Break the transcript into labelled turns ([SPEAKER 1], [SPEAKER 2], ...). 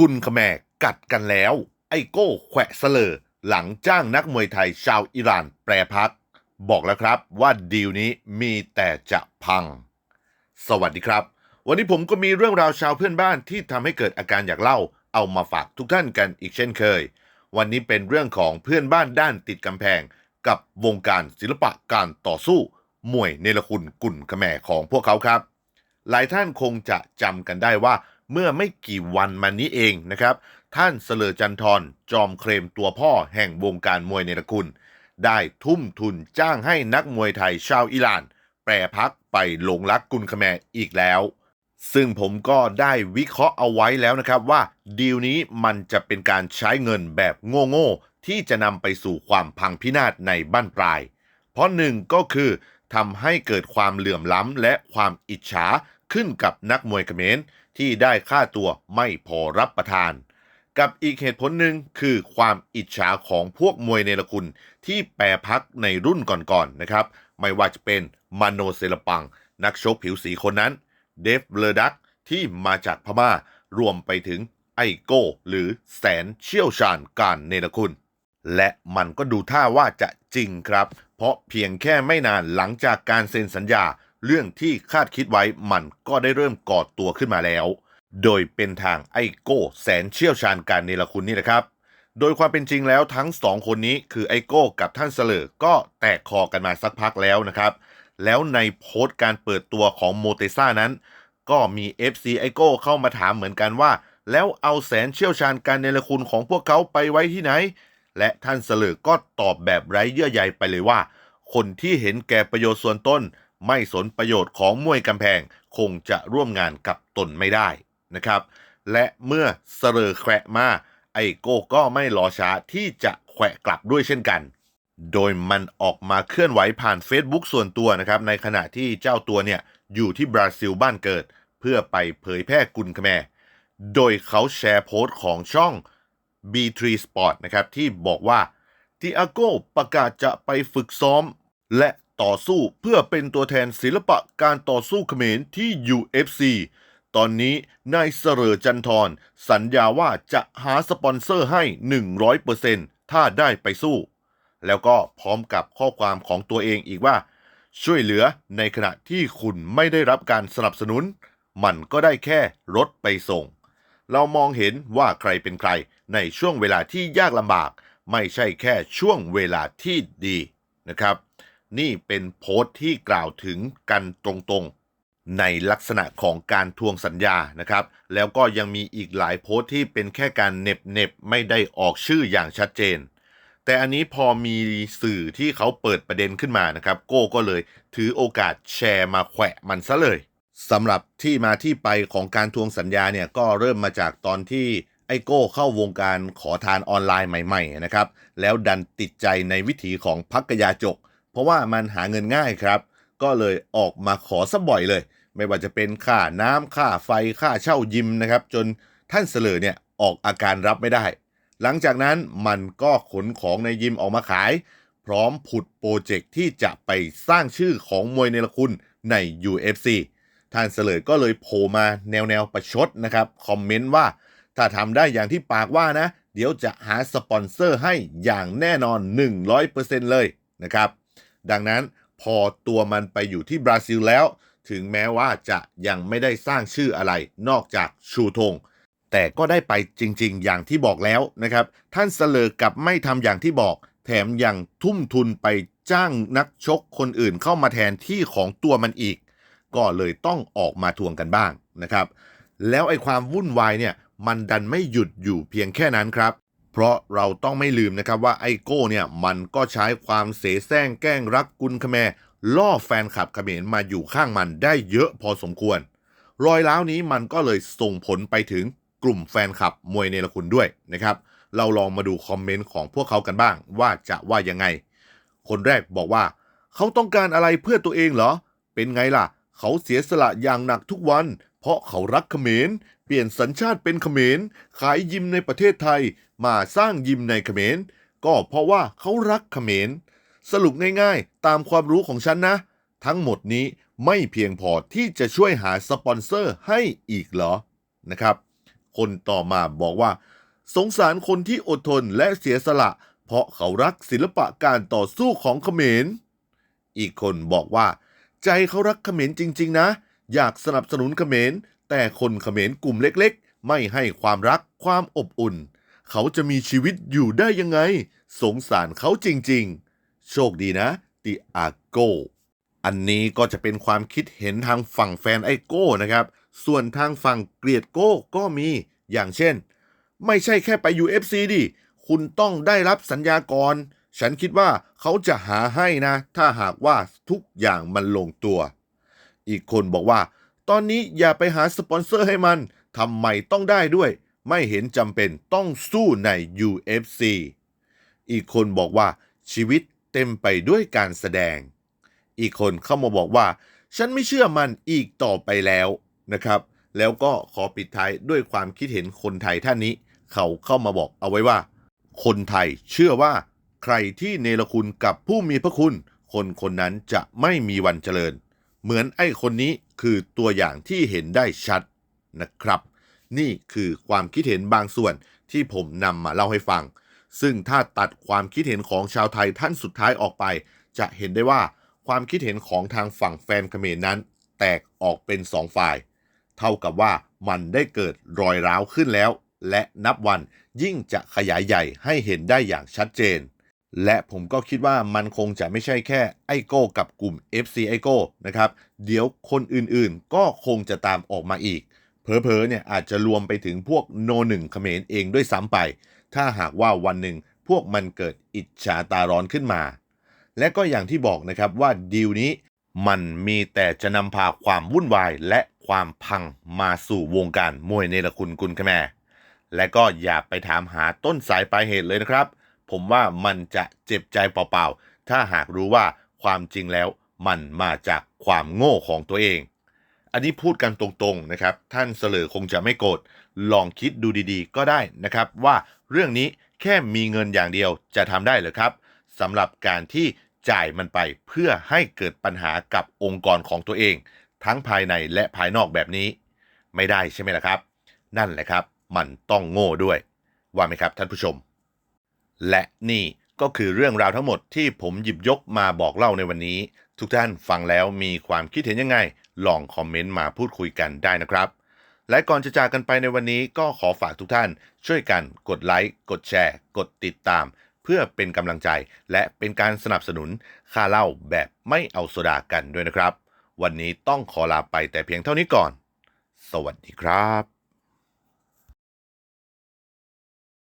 [SPEAKER 1] กุลขแมกัดกันแล้ว ไอโก้แขวะเสลอ หลังจ้างนักมวยไทยชาวอิหร่านแปรพัก บอกแล้วครับว่าดีลนี้มีแต่จะพัง สวัสดีครับ วันนี้ผมก็มีเรื่องราวชาวเพื่อนบ้านที่ทำให้เกิดอาการอยากเล่า เอามาฝากทุกท่านกันอีกเช่นเคย วันนี้เป็นเรื่องของเพื่อนบ้านด้านติดกำแพง กับวงการศิลปะการต่อสู้ มวยเนรคุณกุลขแมของพวกเขาครับ หลายท่านคงจะจำกันได้ว่า เมื่อไม่กี่วันมานี้เองนะครับ ท่านเสลอจันทรจอมเคลมตัวพ่อแห่งวงการมวยเนระคุณได้ทุ่มทุนจ้างให้นักมวยไทยชาวอิหร่าน แปรพักไปหลงรักกุลคแมอีกแล้ว ซึ่งผมก็ได้วิเคราะห์เอาไว้แล้วนะครับว่าดีลนี้มันจะเป็นการใช้เงินแบบโง่ๆ ที่จะนำไปสู่ความพังพินาศในบ้านปลาย เพราะหนึ่งก็คือทำให้เกิดความเหลื่อมล้ำและความอิจฉาขึ้นกับนักมวยเขมร ที่ได้ค่าตัวไม่พอรับประทาน กับอีกเหตุผลหนึ่งคือความอิจฉาของพวกมวยเนรคุณ ที่แปรพักในรุ่นก่อนๆนะครับ ไม่ว่าจะเป็นมาโนเซลปัง นักชกผิวสีคนนั้น เดฟเลดักที่มาจากพม่า รวมไปถึงไอโก้ หรือแสนเชี่ยวชาญการเนรคุณ และมันก็ดูท่าว่าจะจริงครับ เพราะเพียงแค่ไม่นานหลังจากการเซ็นสัญญา เรื่องที่คาดคิดไว้มันก็ได้เริ่มกอดตัวขึ้นมาแล้ว โดยเป็นทางไอโก้แสนเชี่ยวชาญการเนรคุณนี่แหละครับ โดยความเป็นจริงแล้วทั้งสองคนนี้คือไอโก้กับท่านเสลอก็แตกคอกันมาสักพักแล้วนะครับ แล้วในโพสต์การเปิดตัวของโมเตซ่านั้น ก็มี FC ไอโก้เข้ามาถามเหมือนกันว่า แล้วเอาแสนเชี่ยวชาญการเนรคุณของพวกเขาไปไว้ที่ไหน และท่านเสลอก็ตอบแบบไร้เยื่อใยไปเลยว่า คนที่เห็นแก่ประโยชน์ส่วนต้น ไม่สนประโยชน์ของมวยกำแพงคงจะร่วมงานกับตนไม่ได้นะครับ และเมื่อเสลอแควะมาไอโก้ก็ไม่รอช้าที่จะแขวะกลับด้วยเช่นกัน โดยมันออกมาเคลื่อนไหวผ่าน Facebook ส่วนตัวนะครับ ในขณะที่เจ้าตัวเนี่ยอยู่ที่บราซิลบ้านเกิด เพื่อไปเผยแพร่กุลคแมร์โดยเขาแชร์โพสต์ของช่อง B3 Sport นะครับที่บอกว่าทิอาโกประกาศจะไปฝึกซ้อม และ ต่อสู้เพื่อเป็นตัวแทนศิลปะการต่อสู้เขมรที่ UFC ตอนนี้นายเสรอจันทรสัญญาว่าจะหาสปอนเซอร์ให้ 100%ถ้าได้ไปสู้ แล้วก็พร้อมกับข้อความของตัวเองอีกว่า ช่วยเหลือในขณะที่คุณไม่ได้รับการสนับสนุน มันก็ได้แค่รถไปส่ง เรามองเห็นว่าใครเป็นใครในช่วงเวลาที่ยากลำบาก ไม่ใช่แค่ช่วงเวลาที่ดีนะครับ นี่เป็นโพสต์ที่กล่าวถึงกันตรงๆ ในลักษณะของการทวงสัญญานะครับ แล้วก็ยังมีอีกหลายโพสต์ที่เป็นแค่การเน็บเน็บไม่ได้ออกชื่ออย่างชัดเจน แต่อันนี้พอมีสื่อที่เขาเปิดประเด็นขึ้นมานะครับ โก้ก็เลยถือโอกาสแชร์มาแขวะมันซะเลยสำหรับที่มาที่ไปของการทวงสัญญาเนี่ยก็เริ่มมาจากตอนที่ไอโก้เข้าวงการขอทานออนไลน์ใหม่ ๆ นะครับ แล้วดันติดใจในวิถีของพักกยาจก เพราะว่ามันหาเงินง่ายครับ ก็เลยออกมาขอซะบ่อยเลย ไม่ว่าจะเป็นค่าน้ำค่าไฟค่าเช่ายิมนะครับ จนท่านเสลอเนี่ยออกอาการรับไม่ได้ หลังจากนั้นมันก็ขนของในยิมออกมาขาย พร้อมผุดโปรเจกต์ที่จะไปสร้างชื่อของมวยเนรคุณใน UFC ท่านเสลอก็เลยโผล่มาแนวแนวประชดนะครับคอมเมนต์ว่า ถ้าทำได้อย่างที่ปากว่านะ เดี๋ยวจะหาสปอนเซอร์ให้อย่างแน่นอน 100%เลยนะครับ ดังนั้นพอตัวมันไปอยู่ที่บราซิลแล้ว ถึงแม้ว่าจะยังไม่ได้สร้างชื่ออะไรนอกจากชูธง แต่ก็ได้ไปจริงๆ อย่างที่บอกแล้วนะครับ ท่านเสลอกับไม่ทำอย่างที่บอก แถมยังทุ่มทุนไปจ้างนักชกคนอื่นเข้ามาแทนที่ของตัวมันอีก ก็เลยต้องออกมาทวงกันบ้างนะครับ แล้วไอ้ความวุ่นวายเนี่ยมันดันไม่หยุดอยู่เพียงแค่นั้นครับ เพราะเราต้องไม่ลืมนะครับว่าไอโก้เนี่ยมันก็ใช้ความเสแสร้งแกล้งรักกุลคแมล่อแฟนคลับเขมรมาอยู่ข้างมันได้เยอะพอสมควร รอยร้าวนี้มันก็เลยส่งผลไปถึงกลุ่มแฟนคลับมวยเนรคุณด้วยนะครับ เราลองมาดูคอมเมนต์ของพวกเขากันบ้าง ว่าจะว่ายังไง คนแรกบอกว่า เขาต้องการอะไรเพื่อตัวเองเหรอ เป็นไงล่ะ เขาเสียสละอย่างหนักทุกวัน เพราะเขารักเขมร เปลี่ยนสัญชาติเป็นเขมร ขายยิมในประเทศไทย มาสร้างยิมในเขมร ก็เพราะว่าเขารักเขมร สรุปง่ายๆ ตามความรู้ของฉันนะ ทั้งหมดนี้ไม่เพียงพอที่จะช่วยหาสปอนเซอร์ให้อีกเหรอ นะครับ คนต่อมาบอกว่า สงสารคนที่อดทนและเสียสละ เพราะเขารักศิลปะการต่อสู้ของเขมร อีกคนบอกว่า ใจเขารักเขมรจริง ๆ นะ อยากสนับสนุนเขมร แต่คนเขมรกลุ่มเล็กๆ ไม่ให้ความรักความอบอุ่น เขาจะมีชีวิตอยู่ได้ยังไง สงสารเขาจริงๆ โชคดีนะติอาโกอันนี้ก็จะเป็นความคิดเห็นทางฝั่งแฟนไอโก้นะครับ ส่วนทางฝั่งเกลียดโก้ก็มีอย่างเช่น ไม่ใช่แค่ไป UFC ดิคุณต้องได้รับสัญญาก่อนฉันคิดว่าเขาจะหาให้นะ ถ้าหากว่าทุกอย่างมันลงตัว อีกคนบอกว่า ตอนนี้อย่าไปหาสปอนเซอร์ให้มันทำไมต้องได้ด้วย ไม่เห็นจำเป็นต้องสู้ใน UFC อีกคนบอกว่าชีวิตเต็มไปด้วยการแสดง อีกคนเข้ามาบอกว่า ฉันไม่เชื่อมันอีกต่อไปแล้วนะครับ แล้วก็ขอปิดท้ายด้วยความคิดเห็นคนไทยท่านนี้ เขาเข้ามาบอกเอาไว้ว่า คนไทยเชื่อว่า ใครที่เนรคุณกับผู้มีพระคุณ คนคนนั้นจะไม่มีวันเจริญ เหมือนไอ้คนนี้คือตัวอย่างที่เห็นได้ชัดนะครับ นี่คือความคิดเห็นบางส่วนที่ผมนำมาเล่าให้ฟัง ซึ่งถ้าตัดความคิดเห็นของชาวไทยท่านสุดท้ายออกไป จะเห็นได้ว่าความคิดเห็นของทางฝั่งแฟนเขมรนั้น แตกออกเป็นสองฝ่าย เท่ากับว่ามันได้เกิดรอยร้าวขึ้นแล้ว และนับวันยิ่งจะขยายใหญ่ให้เห็นได้อย่างชัดเจน และผมก็คิดว่ามันคงจะไม่ใช่แค่ไอโก้กับกลุ่ม FC ไอโก้นะครับ เดี๋ยวคนอื่นๆ ก็คงจะตามออกมาอีกเผลอๆเนี่ยอาจจะรวมไปถึงพวกโนหนึ่งเขมรเองด้วยซ้ำไป ถ้าหากว่าวันหนึ่งพวกมันเกิดอิจฉาตาร้อนขึ้นมา และก็อย่างที่บอกนะครับว่าดีลนี้มันมีแต่จะนำพาความวุ่นวายและความพังมาสู่วงการมวยเนรคุณกุลคแมและก็อย่าไปถามหาต้นสายปลายเหตุเลยนะครับ ผมว่ามันจะเจ็บใจเปล่าๆ ถ้าหากรู้ว่าความจริงแล้วมันมาจากความโง่ของตัวเอง อันนี้พูดกันตรงๆนะครับ ท่านเสลอคงจะไม่โกรธ ลองคิดดูดีๆ ก็ได้นะครับว่าเรื่องนี้แค่มีเงินอย่างเดียวจะทำได้หรือครับสำหรับการที่จ่ายมันไปเพื่อให้เกิดปัญหากับองค์กรของตัวเอง ทั้งภายในและภายนอกแบบนี้ ไม่ได้ใช่ไหมล่ะครับ นั่นแหละครับ มันต้องโง่ด้วย ว่าไหมครับท่านผู้ชม และนี่ก็คือเรื่องราวทั้งหมดที่ผมหยิบยกมาบอกเล่าในวันนี้ ทุกท่านฟังแล้วมีความคิดเห็นยังไง ลองคอมเมนต์มาพูดคุยกันได้นะครับ และก่อนจะจากกันไปในวันนี้ก็ขอฝากทุกท่าน ช่วยกันกดไลค์กดแชร์ กดติดตาม เพื่อเป็นกำลังใจ และเป็นการสนับสนุนค่าเล้าแบบไม่เอาโซดากันด้วยนะครับ วันนี้ต้องขอลาไปแต่เพียงเท่านี้ก่อน สวัสดีครับ